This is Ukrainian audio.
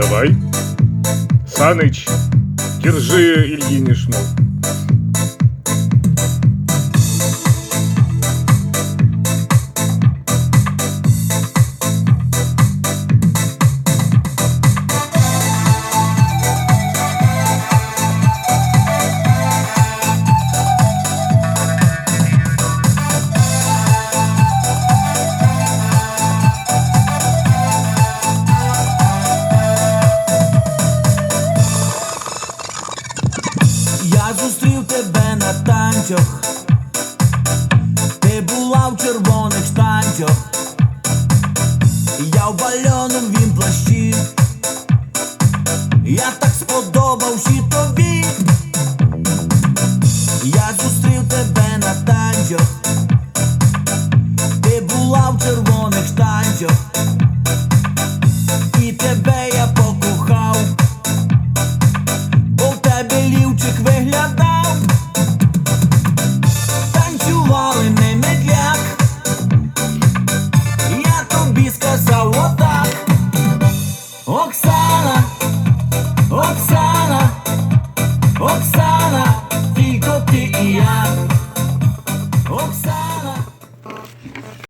Давай. Саныч, держи Ильинишну. Я зустрів тебе на танцях, ти була в червоних штанцях, я в бальоному він плащі, я так сподобався тобі, я зустрів тебе на танцях, ти була в червоних штанцях, і тебе я покохав. Бо в тебе лівчик танцювали не медляк, я тобі сказав Оксана, Оксана, Оксана.